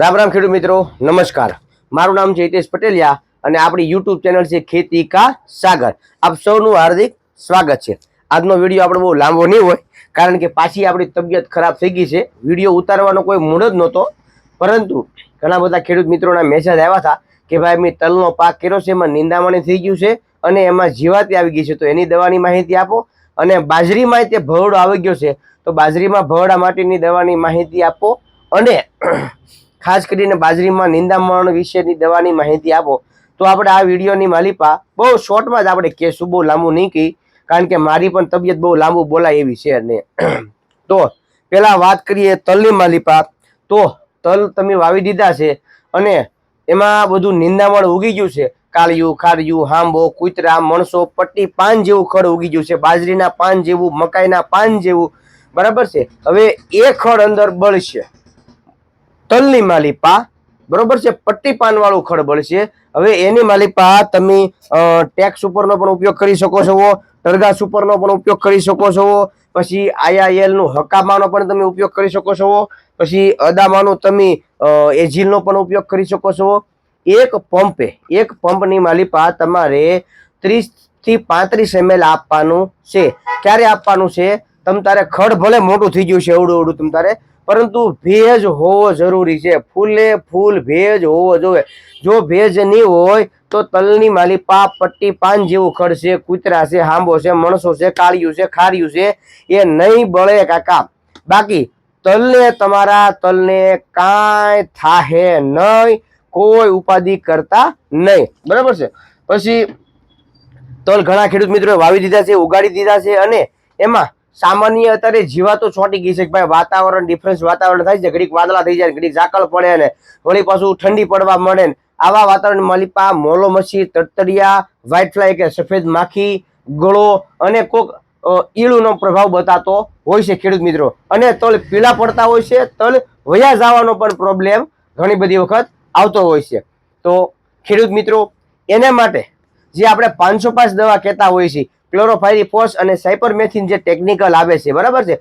રામ રામ ખેડૂત મિત્રો, નમસ્કાર. મારું નામ છે હિતેશ પટેલિયા અને આપણી યુટ્યુબ ચેનલ છે ખેતી કા સાગર. આપ સૌનું હાર્દિક સ્વાગત છે. આજનો વીડિયો આપણે બહુ લાંબો નહીં હોય, કારણ કે પાછી આપણી તબિયત ખરાબ થઈ ગઈ છે. વીડિયો ઉતારવાનો કોઈ મૂડ જ નહોતો. પરંતુ ઘણા બધા ખેડૂત મિત્રોના મેસેજ આવ્યા હતા કે ભાઈ, મેં તલનો પાક કર્યો છે, એમાં નિંદામણી થઈ ગયું છે અને એમાં જીવાતી આવી ગઈ છે. તો એની દવાની માહિતી આપો અને બાજરીમાં તે ભવડો આવી ગયો છે. તો બાજરીમાં ભવડા માટેની દવાની માહિતી આપો અને ખાસ કરીને બાજરીમાં નિંદામણ વિશેની દવાની માહિતી આપો. તો આપણે આ વિડીયોની માલિપા બહુ શોર્ટમાં જ આપણે કહેશું, બહુ લાંબુ નહીં કહી, કારણ કે મારી પણ તબિયત બહુ લાંબુ બોલાય એવી છે અને તો પહેલાં વાત કરીએ તલની માલિપા. તો તલ તમે વાવી દીધા છે અને એમાં બધું નિંદામણ ઉગી ગયું છે. કાળિયું ખારિયું હાંબો કુતરા, મણસો, પટ્ટી, પાન જેવું ખડ ઉગી ગયું છે. બાજરીના પાન જેવું, મકાઈના પાન જેવું. બરાબર છે? હવે એ ખડ અંદર બળશે. તલની માલિપા. બરોબર છે? પટ્ટી પાન વાળું ખડ બળશે હવે એની માલિપા તમે ટેક્સ ઉપરનો પણ ઉપયોગ કરી શકો છો ટરગાસ સુપરનો પણ ઉપયોગ કરી શકો છો પછી આઈઆઈએલનું હકામાનો પણ તમે ઉપયોગ કરી શકો છો પછી અદામાનો તમે એજિલનો પણ ઉપયોગ કરી શકો છો એક પંપે, એક પંપની માલિપા તમારે ત્રીસથી પાંત્રીસ એમએલ આપવાનું છે. ક્યારે આપવાનું છે? તમ તારે ખડ ભલે મોટું થઈ ગયું છે એવડું એવડું તમ તારે પરંતુ ભેજ હોવો જરૂરી છે. ફૂલે ફૂલ ભેજ હોવો જોઈએ. જો ભેજ નહીં હોય તો તલની માલી પાપ, પટ્ટી, પાન જેવું ખડશે, કૂતરા છે, હાંબો છે, મણસો છે, કાળિયું છે, ખારિયું છે, એ નહીં બળે કાકા. બાકી તલને તમારા તલને કાંઈ થાહે નહીં, કોઈ ઉપાધિ કરતા નહીં. બરાબર છે? પછી તલ ઘણા ખેડૂત મિત્રોએ વાવી દીધા છે, ઉગાડી દીધા છે અને એમાં સામાન્ય અત્યારે જીવાતો છોટી ગઈ છે કે ભાઈ વાતાવરણ ડિફરન્સ વાતાવરણ થાય છે, ઘડીક વાદળા થઈ જાય, ઘડીક ઝાકળ પડે ને વળી પાછું ઠંડી પડવા મળે ને આવા વાતાવરણ માલિપા, મોલો મચ્છી તડતડિયા વ્હાઇટ ફ્લાય કે સફેદ માખી, ગળો અને કોક ઈળુનો પ્રભાવ બતાતો હોય છે ખેડૂત મિત્રો. અને તલ પીળા પડતા હોય છે, તલ વયા જવાનો પણ પ્રોબ્લેમ ઘણી બધી વખત આવતો હોય છે. તો ખેડૂત મિત્રો, એને માટે જે આપણે પાંચસો પાંચ દવા કહેતા હોઈએ છીએ ક્લોરોફાયરીફોસ અને સાયપરમેથિન જે ટેકનિકલ આવે છે, બરાબર છે?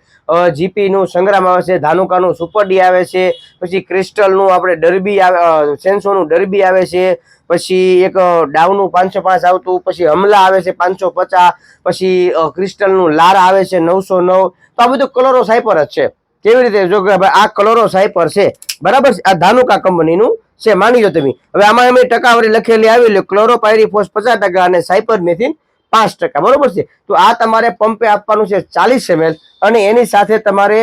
જીપીનું સંગ્રામ આવે છે, ધાનુકાનું સુપર ડી આવે છે, પછી ક્રિસ્ટલનું આપણે ડરબી આવે સેન્સોનું ડરબી આવે છે, પછી એક ડાવનું પાંચસો પાંચ આવતું, પછી હમલા આવે છે પાંચસો પચાસ, પછી ક્રિસ્ટલનું લાર આવે છે નવસો નવ. તો આ બધું કલરો સાયપર જ છે. કેવી રીતે? જો આ કલરો સાયપર છે. બરાબર આ ધાનુકા કંપનીનું છે. માની લો તમે. હવે આમાં એમની ટકાવારી લખેલી આવી લે ક્લોરોપાયરીફોસ પચાસ ટકા અને સાયપર મેથિન પાંચ ટકા, બરોબર છે? તો આ તમારે પંપે આપવાનું છે ચાલીસ એમએલ અને એની સાથે તમારે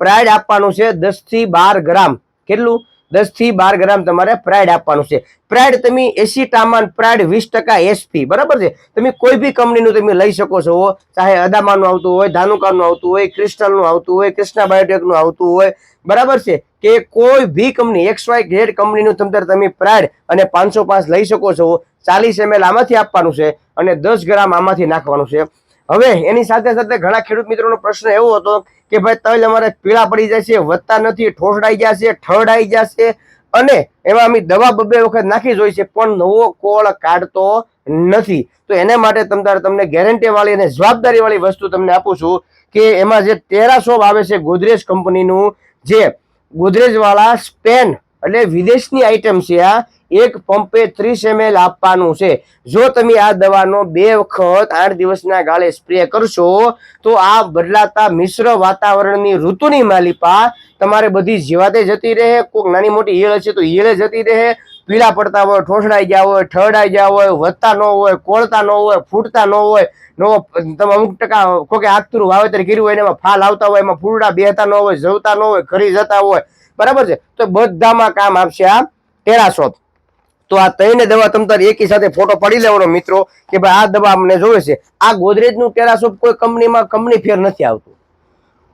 પ્રાઇડ આપવાનું છે દસથી બાર ગ્રામ. કેટલું? દસથી બાર ગ્રામ તમારે પ્રાઇડ આપવાનું છે. પ્રાઇડ તમે એસી ટામાન પ્રાઇડ વીસ ટકા એસપી બરાબર છે? તમે કોઈ બી કંપનીનું તમે લઈ શકો છો. ચાહે અદામાનું આવતું હોય, ધાનુકાનું આવતું હોય, ક્રિસ્ટલનું આવતું હોય ક્રિષ્ના બાયોટેકનું આવતું હોય, બરાબર છે? કે કોઈ બી કંપની એક્સ વાય ગ્રેડ કંપનીનું તમતાર તમે પ્રાઇડ અને પાંચસો પાંચ લઈ શકો છો. ચાલીસ એમએલ આમાંથી આપવાનું છે અને દસ ગ્રામ આમાંથી નાખવાનું છે. હવે એની સાથે સાથે ઘણા ખેડૂત મિત્રોનો પ્રશ્ન એવો હતો કે ભાઈ, તલ અમારે પીળા પડી જાય છે વધતા નથી, ઠોસડાઈ જશે, ઠરડાઈ જશે અને એમાં અમે દવા બબે વખત નાખી જોઈ છે, પણ નવો કોળ કાઢતો નથી. તો એને માટે તમારે તમને ગેરંટી વાળી અને જવાબદારી વાળી વસ્તુ તમને આપું છું કે એમાં જે ટેરાસોપ આવે છે ગોદરેજ કંપનીનું, જે ગોદરેજ વાળા સ્પેન એટલે વિદેશની આઈટમ છે આ એક પંપે ત્રીસ એમએલ આપવાનું છે. જો તમે આ દવાનો બે વખત આઠ દિવસના ગાળે સ્પ્રે કરશો, તો આ બદલાતા મિશ્ર વાતાવરણની ઋતુની માલિપા તમારે બધી જીવાતે જતી રહે. કોઈક નાની મોટી ઈયળ છે તો ઈયળે જતી રહે. પીળા પડતા હોય, ઠોસડાઈ ગયા હોય, ઠરડાઈ ગયા હોય, વધતા ન હોય, કોળતા ન હોય, ફૂટતા ન હોય નવો તમે અમુક ટકા કોકે આગતું વાવેતર કર્યું હોય ને એમાં ફાલ આવતા હોય, એમાં ફૂલડા બેહતા ન હોય જવતા ન હોય, ઘરી જતા હોય. બરાબર છે? તો બધામાં કામ આપશે આ ટેરાસોપ તો આ ત્રણે દવા તમ તાર એકી સાથે ફોટો પડી લેવાનો મિત્રો, કે ભાઈ આ દવા અમને જોવે છે. આ ગોદરેજનું ટેરાસોપ કોઈ કંપનીમાં કંપની ફેર નથી આવતું.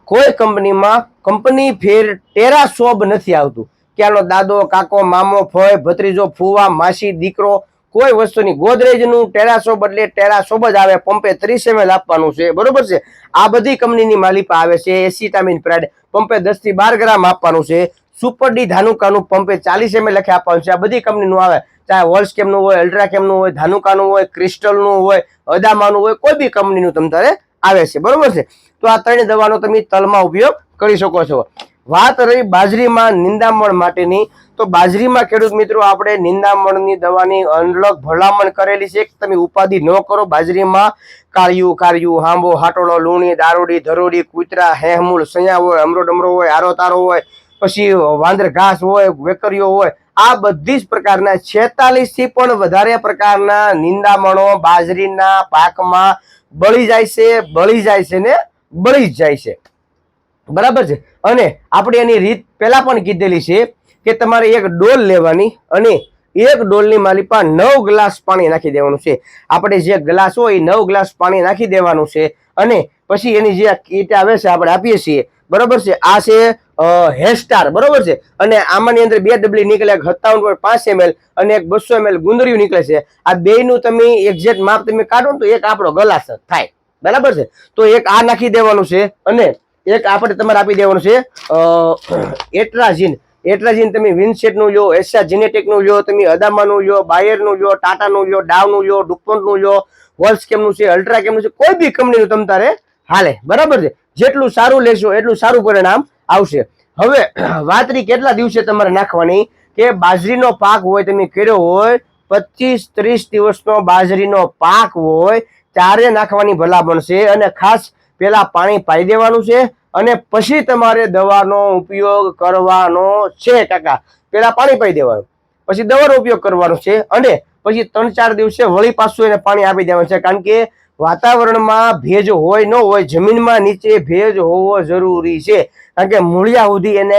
કોઈ કંપનીમાં કંપની ફેર ટેરાસોબ નથી આવતું. ક્યાંનો દાદો, કાકો, મામો, ફોય, ભત્રીજો, ફુવા, માસી, દીકરો, કોઈ વસ્તુની ગોદરેજનું ટેરાસોબ એટલે ટેરાસોબ જ આવે, પંપે ત્રીસ એમએલ આપવાનું છે. બરોબર છે? આ બધી કંપનીની માલિપા આવે છે, એસિટામિન પ્રાઇડ, પંપે દસથી બાર ગ્રામ આપવાનું છે. સુપર ડી ધાનુકાનું પંપે ચાલીસ એમએલ લખે આપવાનું છે. આ બધી કંપનીનું આવે. ચાહે વોલ્સ કેમનું હોય અલ્ટ્રા કેમનું હોય, ધાનુકાનું હોય ક્રિસ્ટલનું હોય, અદામાનું હોય, કોઈ બી કંપનીનું તમ તારે આવે છે. બરોબર છે? તો આ ત્રણેય દવાનો તમે તલમાં ઉપયોગ કરી શકો છો. વાત રહી બાજરીમાં નિંદામણ માટેની. તો બાજરીમાં ખેડૂત મિત્રો, આપણે નિંદામણની દવાની અનલગ ભલામણ કરેલી છે. તમે ઉપાધિ ન કરો બાજરીમાં. કાળિયું કાળિયું હાંબો હાટોળો લુણી, દારૂડી, ધરોડી, કૂતરા હેહમૂળ સયા હોય અમરો ડમરો હોય આરો તારો હોય પછી વાંદર ઘાસ હોય, વેકરીઓ હોય, આ બધી જ પ્રકારના છેતાલીસથી પણ વધારે પ્રકારના નિંદામણો બાજરીના પાકમાં બળી જાય છે, બળી જાય છે ને બળી જ જાય છે. બરાબર છે? અને આપણે એની રીત પહેલાં પણ કીધેલી છે કે તમારે એક ડોલ લેવાની અને એક ડોલની માલિપા નવ ગ્લાસ પાણી નાખી દેવાનું છે. આપણે જે ગ્લાસ હોય એ નવ ગ્લાસ પાણી નાખી દેવાનું છે અને પછી એની જે કીટ આવે છે, આપણે આપીએ છીએ બરોબર છે? આ છે હેસ્ટાર બરોબર છે? અને આમાંની અંદર બે ડબલી નીકળે એક સત્તાવન પોઈન્ટ પાંચ એમએલ અને એક બસો એમએલ ગુંદરિયું નીકળે છે. આ બેયનું તમે એક્ઝેક્ટ માપ તમે કાઢો ને તો એક આપણો ગલાસ થાય. બરાબર છે? તો એક આ નાખી દેવાનું છે અને એક આપણે તમારે આપી દેવાનું છે એટ્રાઝીન. એટ્રાઝીન તમે વિન્સેટનું લો એશિયા જીનેટેકનું લો તમે અદામાનું લો બાયરનું લો ટાટાનું લો ડાવનું લો ડુપોન્ટનું લો વોલ્સકેમનું છે, અલ્ટ્રાકેમનું છે, કોઈ બી કંપનીનું તમ તારે હાલે. બરાબર છે? જેટલું સારું લેશો, એટલું સારું પરિણામ આવશે. હવે, વાતરી કેટલા દિવસે તમારે નાખવાની? કે બાજરીનો પાક હોય, તમે કર્યો હોય, પચીસ ત્રીસ દિવસનો બાજરીનો પાક હોય, ત્યારે નાખવાની ભલામણ છે અને ખાસ પેલા પાણી પાઈ દેવાનું છે અને પછી તમારે દવાનો ઉપયોગ કરવાનો છે કાકા. પેલા પાણી પાઈ દેવાનું. પછી દવાનો ઉપયોગ કરવાનો છે અને પછી ત્રણ ચાર દિવસે વળી પાછું એને પાણી આપી દેવાનું છે. કારણ કે વાતાવરણમાં ભેજ હોય ન હોય, જમીનમાં નીચે ભેજ હોવો જરૂરી છે. કારણ કે મૂળિયા સુધી એને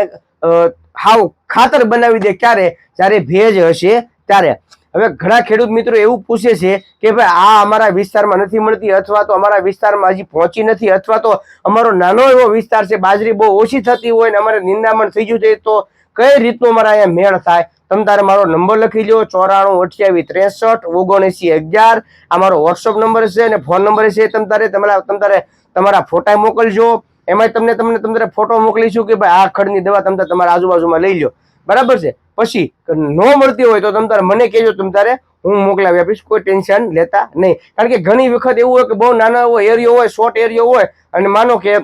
હાવ ખાતર બનાવી દે ક્યારે? જ્યારે ભેજ હશે ત્યારે. હવે ઘણા ખેડૂત મિત્રો એવું પૂછે છે કે ભાઈ, આ અમારા વિસ્તારમાં નથી મળતી અથવા તો અમારા વિસ્તારમાં હજી પહોંચી નથી અથવા તો અમારો નાનો એવો વિસ્તાર છે, બાજરી બહુ ઓછી થતી હોય ને અમારે નિંદામણ થઈ ગયું છે, તો કઈ રીતનો અમારા અહીંયા મેળ થાય? તમે તારે મારો નંબર લખી લો ચોરાણું, અઠ્યાવીસ, ત્રેસઠ, ઓગણસી, અગિયાર. આ મારો વોટ્સઅપ નંબર છે અને ફોન નંબર છે તમે તારે તમારા તમે તારે તમારા ફોટા મોકલજો. એમાં તમને તમને, તમે તારે ફોટો મોકલીશું કે ભાઈ આ ખડની દવા તમે તમારા આજુબાજુમાં લઈ લો બરાબર છે? પછી ન મળતી હોય તો તમે તારે મને કહેજો, તમે તારે હું મોકલાવી આપીશ, કોઈ ટેન્શન લેતા નહીં. કારણ કે ઘણી વખત એવું હોય કે બહુ નાનો એવો એરિયો હોય શોર્ટ એરિયો હોય, અને માનો કે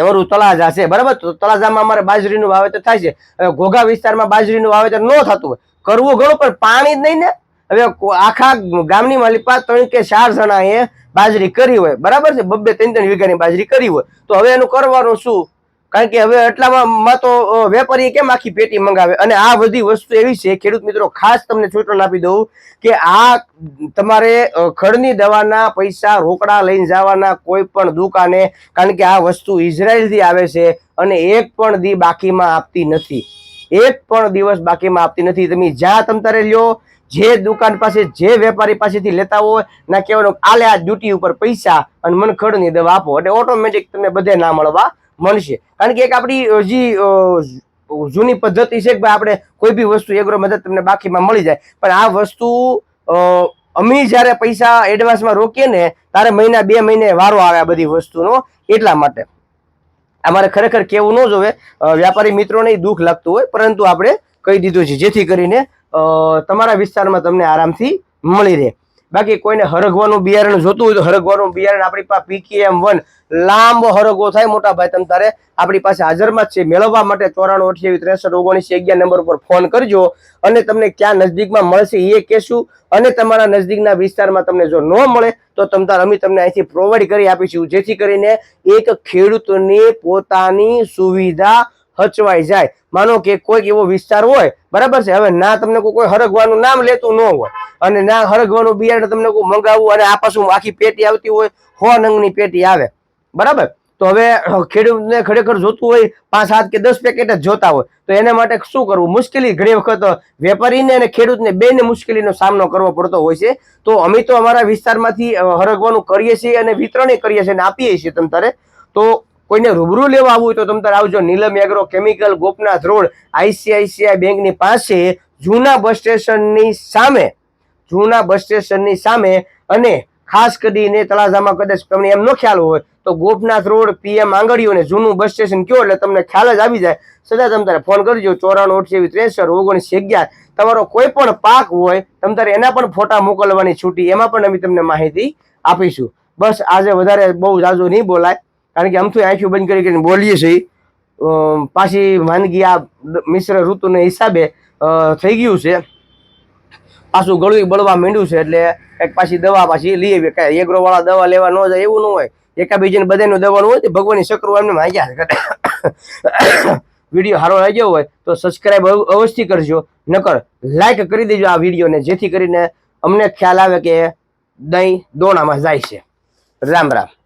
અમારું તળાજા છે, બરાબર? તળાજામાં અમારે બાજરીનું વાવેતર થાય છે. હવે ઘોઘા વિસ્તારમાં બાજરીનું વાવેતર ન થતું હોય. કરવું ઘણું, પણ પાણી જ નહીં ને? હવે આખા ગામની માલિકા ત્રણ કે ચાર જણા એ બાજરી કરી હોય. બરાબર છે? બબ્બે ત્રણ ત્રણ વીઘાની બાજરી કરી હોય. તો હવે એનું કરવાનું શું? કારણ કે હવે એટલામાં તો વેપારી કેમ આખી પેટી મંગાવે? અને આ બધી વસ્તુ એવી છે, ખેડૂત મિત્રો, ખાસ તમને સૂચન આપી દઉં કે આ તમારે ખડની દવાના પૈસા રોકડા લઈને જવાના કોઈ પણ દુકાને, કારણ કે આ વસ્તુ ઇઝરાયલથી આવે છે અને એક પણ દી બાકીમાં આપતી નથી. એક પણ દિવસ બાકીમાં આપતી નથી. તમે જ્યાં તમ તારે લ્યો, જે દુકાન પાસે, જે વેપારી પાસેથી લેતા હોય, ના કહેવાનું, આલે આ ડ્યુટી ઉપર પૈસા અને મને ખડની દવા આપો. એટલે ઓટોમેટિક તમને બધે ના મળવા મળશે. કારણ કે એક આપણી જે જૂની પદ્ધતિ છે કે આપણે કોઈ બી વસ્તુ એગ્રો મદદ તમને બાકીમાં મળી જાય. પણ આ વસ્તુ અમે જ્યારે પૈસા એડવાન્સમાં રોકીએ ને, ત્યારે મહિના, બે મહિને વારો આવે આ બધી વસ્તુનો એટલા માટે. અમારે ખરેખર કેવું ન જોવે વ્યાપારી મિત્રોને દુઃખ લાગતું હોય, પરંતુ આપણે કહી દીધું છે. જેથી કરીને તમારા વિસ્તારમાં તમને આરામથી મળી રહે. બાકી કોઈને હરગવાનું બિયારણ જોતું હોય તો હરગવાનું બિયારણ આપણી પાસે પીકેએમ વન લાંબો હરગવો થાય મોટા ભાઈ, તમે તારે આપણી પાસે હાજરમાં જ છે. મેળવવા માટે ચોરાણું, અઠ્યાવીસ, ત્રેસઠ, ઓગણીસ, અગિયાર નંબર ઉપર ફોન કરજો અને તમને ક્યાં નજદીકમાં મળશે એ કહેશું અને તમારા નજદીકના વિસ્તારમાં તમને જો ન મળે તો તમ તાર અમે તમને અહીંથી પ્રોવાઈડ કરી આપીશું. જેથી કરીને એક ખેડૂતની પોતાની સુવિધા હચવાઈ જાય. માનો કે કોઈક એવો વિસ્તાર હોય, બરાબર છે? હવે ના તમને કોઈ હરગવાનું નામ લેતું ન હોય, અને ના હરગવાનું બિયારણ તમને કોઈ મંગાવવું અને આ પાછું આખી પેટી આવતી હોય, હો નંગની પેટી આવે. બરાબર? તો હવે ખેડૂતને ખરેખર જોતું હોય, પાંચ, સાત કે દસ પેકેટ જ જોતા હોય, તો એના માટે શું કરવું? મુશ્કેલી ઘણી વખત વેપારીને અને ખેડૂતને બેને મુશ્કેલીનો સામનો કરવો પડતો હોય છે. તો અમે તો અમારા વિસ્તારમાંથી હરગવાનું કરીએ છીએ અને વિતરણે કરીએ છીએ અને આપીએ છીએ તમ તો કોઈને રૂબરૂ લેવા આવવું હોય તો તમ તારે આવજો. Neelam agro chemical Gopnath road ICICI બેંકની પાસે જૂના બસ સ્ટેશનની સામે, જૂના બસ સ્ટેશનની સામે અને ખાસ કરીને તળાજામાં કદાચ તમને એમ ન ખ્યાલ હોય તો ગોપનાથ રોડ પીએમ આંગળીઓ ને જૂનું બસ સ્ટેશન કયો એટલે તમને ખ્યાલ જ આવી જાય. સદા તમે તારે ફોન કરજો. ચોરાણું, અઠ્યાવીસ, ત્રેસઠ ઓગણીસ અગિયાર તમારો કોઈ પણ પાક હોય, તમે તારે એના પણ ફોટા મોકલવાની છૂટી, એમાં પણ અમે તમને માહિતી આપીશું. બસ આજે વધારે બહુ જાજુ નહીં બોલાય. કારણ કે આમથી આંખી બંધ કરી કરીને બોલીએ છીએ. પાછી વાનગી આ મિશ્ર ઋતુને હિસાબે થઈ ગયું છે. પાછું ગળું બળવા માંડ્યું છે એટલે એક પાછી દવા પાછી લઈ આવી કાંઈ એગ્રોવાળા દવા લેવા ન જાય એવું ન હોય. એકાબીજાને બધાનું દવાનું હોય તો ભગવાનની શકરો એમને માગ્યા કરે વીડિયો સારો લાગ્યો હોય તો સબસ્ક્રાઈબ અવશ્ય કરજો. નકર લાઈક કરી દેજો આ વિડીયોને, જેથી કરીને અમને ખ્યાલ આવે કે દહીં દોણામાં જાય છે. રામ રામ.